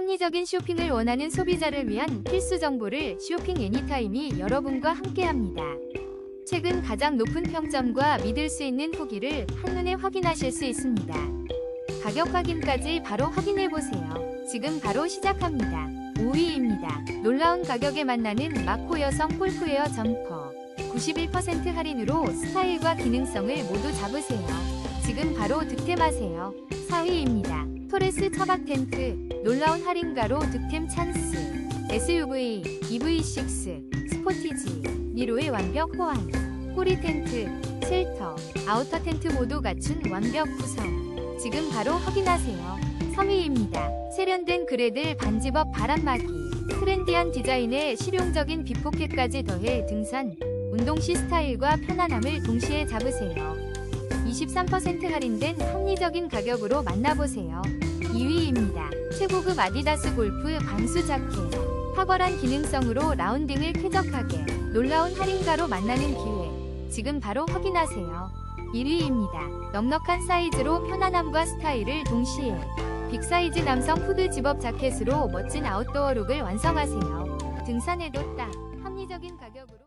합리적인 쇼핑을 원하는 소비자를 위한 필수 정보를 쇼핑 애니타임이 여러분과 함께합니다. 최근 가장 높은 평점과 믿을 수 있는 후기를 한눈에 확인하실 수 있습니다. 가격 확인까지 바로 확인해 보세요. 지금 바로 시작합니다. 5위입니다. 놀라운 가격에 만나는 마코 여성 폴크웨어 점퍼. 91% 할인으로 스타일과 기능성을 모두 잡으세요. 지금 바로 득템하세요. 4위입니다. 토레스 처박 텐트. 놀라운 할인가로 득템 찬스. SUV, EV6, 스포티지, 니로의 완벽 호환. 꼬리 텐트, 쉘터, 아우터 텐트 모두 갖춘 완벽 구성. 지금 바로 확인하세요. 3위입니다. 세련된 그레들 반집업 바람막이. 트렌디한 디자인에 실용적인 비포켓까지 더해 등산, 운동 시 스타일과 편안함을 동시에 잡으세요. 23% 할인된 합리적인 가격으로 만나보세요. 2위입니다. 최고급 아디다스 골프 방수 자켓. 탁월한 기능성으로 라운딩을 쾌적하게 놀라운 할인가로 만나는 기회. 지금 바로 확인하세요. 1위입니다. 넉넉한 사이즈로 편안함과 스타일을 동시에 빅사이즈 남성 후드 집업 자켓으로 멋진 아웃도어 룩을 완성하세요. 등산에도 딱 합리적인 가격으로